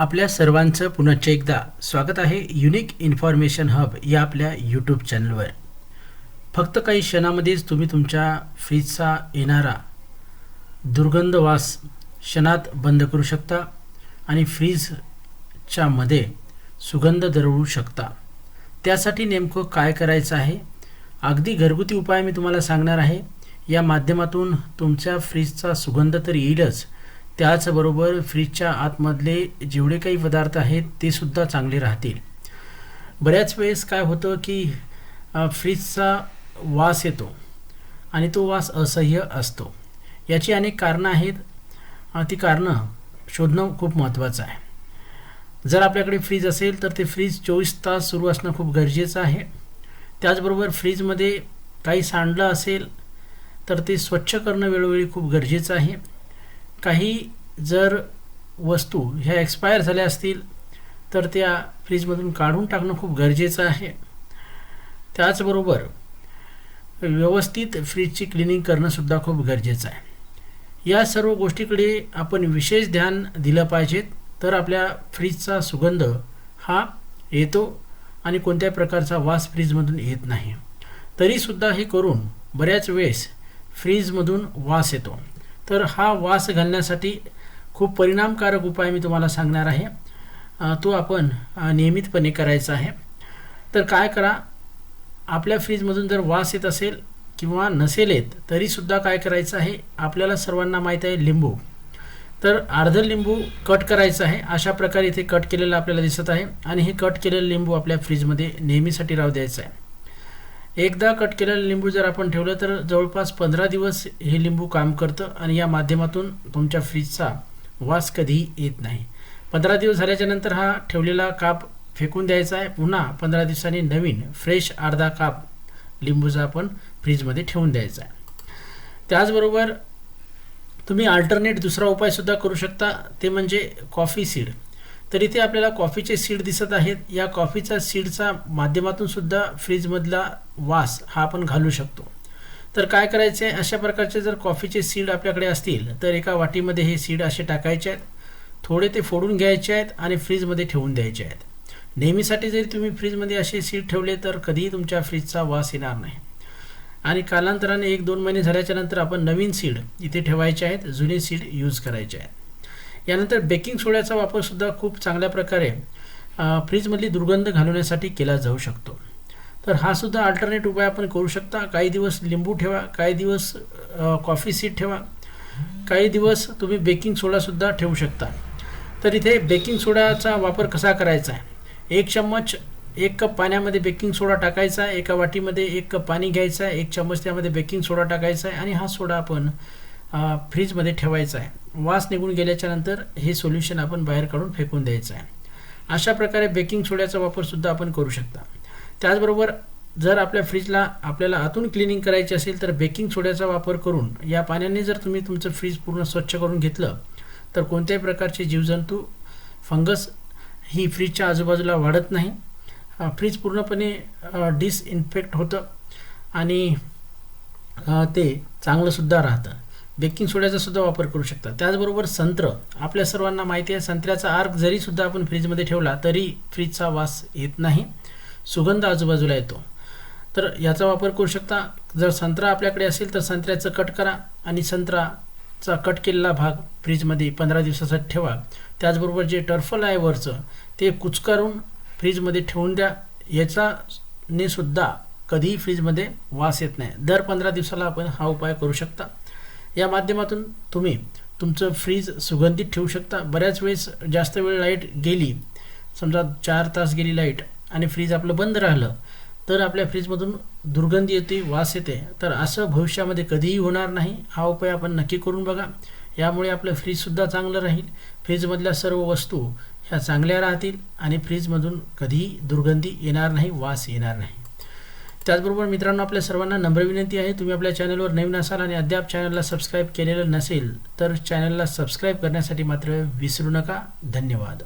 आपल्या सर्वांचं पुनश्च एकदा स्वागत आहे युनिक इन्फॉर्मेशन हब या आपल्या यूट्यूब चॅनलवर फक्त काही क्षणामध्येच तुम्ही तुमच्या फ्रीजचा येणारा दुर्गंधवास क्षणात बंद करू शकता आणि फ्रीजच्या मध्ये सुगंध दरवळू शकता. त्यासाठी नेमकं काय करायचं आहे? अगदी घरगुती उपाय मी तुम्हाला सांगणार आहे. या माध्यमातून तुमच्या फ्रीजचा सुगंध तर येईलच त्याचबरोबर फ्रीजच्या आतमधले जेवढे काही पदार्थ आहेत ते सुद्धा चांगले राहतील. बऱ्याच वेळेस काय होतं की फ्रीजचा वास येतो आणि तो वास असह्य असतो. याची अनेक कारणं आहेत. ती कारणं शोधणं खूप महत्त्वाचं आहे. जर आपल्याकडे फ्रीज असेल तर ते फ्रीज चोवीस तास सुरू असणं खूप गरजेचं आहे. त्याचबरोबर फ्रीजमध्ये काही सांडलं असेल तर ते स्वच्छ करणं वेळोवेळी खूप गरजेचं आहे. काही जर वस्तू ह्या एक्सपायर झाल्या असतील तर त्या फ्रीजमधून काढून टाकणं खूप गरजेचं आहे. त्याचबरोबर व्यवस्थित फ्रीजची क्लिनिंग करणंसुद्धा खूप गरजेचं आहे. या सर्व गोष्टीकडे आपण विशेष ध्यान दिलं पाहिजेत तर आपल्या फ्रीजचा सुगंध हा येतो आणि कोणत्याही प्रकारचा वास फ्रीजमधून येत नाही. तरीसुद्धा हे करून बऱ्याच वेळेस फ्रीजमधून वास येतो. तर हा वास घालण्यासाठी खूप परिणामकारक उपाय मी तुम्हाला सांगणार आहे. तो आपण नियमितपणे करायचा आहे. तर काय करा आपल्या फ्रीजमधून जर वास येत असेल किंवा नसेल येत तरीसुद्धा काय करायचं आहे आपल्याला सर्वांना माहीत आहे लिंबू. तर अर्धं लिंबू कट करायचं आहे. अशा प्रकारे इथे कट केलेलं आपल्याला दिसत आहे. आणि हे कट केलेलं लिंबू आपल्या फ्रीजमध्ये नेहमीसाठी राहू द्यायचं आहे. एकदा कट केलेलं लिंबू जर आपण ठेवलं तर जवळपास पंधरा दिवस हे लिंबू काम करतं आणि या माध्यमातून तुमच्या फ्रीजचा वास कधीही येत नाही. पंधरा दिवस झाल्याच्यानंतर हा ठेवलेला काप फेकून द्यायचा आहे. पुन्हा पंधरा दिवसांनी नवीन फ्रेश अर्धा काप लिंबूचा आपण फ्रीजमध्ये ठेवून द्यायचा आहे. त्याचबरोबर तुम्ही अल्टरनेट दुसरा उपायसुद्धा करू शकता. ते म्हणजे कॉफी सीड तर इथे आपल्याला कॉफीचे सीड दिसत आहेत. या कॉफीचा सीडचा माध्यमातून सुद्धा फ्रीजमधला वास हा आपण घालू शकतो. तर काय करायचे आहे अशा प्रकारचे जर कॉफीचे सीड आपल्याकडे असतील तर एका वाटीमध्ये हे सीड असे टाकायचे आहेत. थोडे ते फोडून घ्यायचे आहेत आणि फ्रीजमध्ये ठेवून द्यायचे आहेत. नेहमीसाठी जरी तुम्ही फ्रीजमध्ये असे सीड ठेवले तर कधीही तुमच्या फ्रीजचा वास येणार नाही. आणि कालांतराने एक दोन महिने झाल्याच्यानंतर आपण नवीन सीड इथे ठेवायचे आहेत जुने सीड यूज करायचे आहेत. यानंतर बेकिंग सोड्याचा वापरसुद्धा खूप चांगल्या प्रकारे फ्रीजमधली दुर्गंध घालवण्यासाठी केला जाऊ शकतो. तर हा सुद्धा अल्टरनेट उपाय आपण करू शकता. काही दिवस लिंबू ठेवा काही दिवस कॉफी सीड ठेवा काही दिवस तुम्ही बेकिंग सोडासुद्धा ठेवू शकता. तर इथे बेकिंग सोडाचा वापर कसा करायचा आहे? एक चम्मच एक कप पाण्यामध्ये बेकिंग सोडा टाकायचा आहे एका वाटीमध्ये एक कप पाणी घ्यायचं आहे एक चम्मच त्यामध्ये बेकिंग सोडा टाकायचा आहे आणि हा सोडा आपण फ्रीजमध्ये ठेवायचं आहे. वास निघून गेल्याच्यानंतर हे सोल्युशन आपण बाहेर काढून फेकून द्यायचं आहे. अशा प्रकारे बेकिंग सोड्याचा वापरसुद्धा आपण करू शकता. त्याचबरोबर जर आपल्या फ्रीजला आपल्याला आतून क्लिनिंग करायची असेल तर बेकिंग सोड्याचा वापर करून या पाण्याने जर तुम्ही तुमचं फ्रीज पूर्ण स्वच्छ करून घेतलं तर कोणत्याही प्रकारचे जीवजंतू फंगस ही फ्रीजच्या आजूबाजूला वाढत नाही. फ्रीज पूर्णपणे डिसइन्फेक्ट होतं आणि ते चांगलंसुद्धा राहतं. बेकिंग सोड्याचा सुद्धा वापर करू शकता. त्याचबरोबर संत्र. आपल्या सर्वांना माहिती आहे संत्र्याचा आर्क जरी सुद्धा आपण फ्रीजमध्ये ठेवला तरी फ्रीजचा वास येत नाही. सुगंध आजूबाजूला येतो. तर याचा वापर करू शकता. जर संत्रा आपल्याकडे असेल तर संत्र्याचं कट करा आणि संत्राचा कट केलेला भाग फ्रीजमध्ये पंधरा दिवसासाठी ठेवा. त्याचबरोबर जे टर्फल आहे वरचं ते कुचकारून फ्रीजमध्ये ठेवून द्या. याचाने सुद्धा कधीही फ्रीजमध्ये वास येत नाही. दर पंधरा दिवसाला आपण हा उपाय करू शकता. या माध्यमातून तुम्ही तुमचं फ्रीज सुगंधित ठेवू शकता. बऱ्याच वेळेस जास्त वेळ लाइट गेली समजा चार तास गेली लाइट आणि फ्रीज आपलं बंद राहिलं तर आपल्या फ्रीजमधून दुर्गंधी येते वास येते. तर असं भविष्यामध्ये कधीही होणार नाही. हा उपाय आपण नक्की करून बघा. यामुळे आपलं फ्रीजसुद्धा चांगलं राहील. फ्रीजमधल्या सर्व वस्तू ह्या चांगल्या राहतील आणि फ्रीजमधून कधीही दुर्गंधी येणार नाही वास येणार नाही. त्याचबरोबर मित्रांनो आपल्या सर्वांना नम्र विनंती आहे तुम्ही आपल्या चॅनलवर नवीन असाल आणि अद्याप चॅनलला सबस्क्राईब केलेलं नसेल तर चॅनलला सबस्क्राईब करण्यासाठी मात्र विसरू नका. धन्यवाद.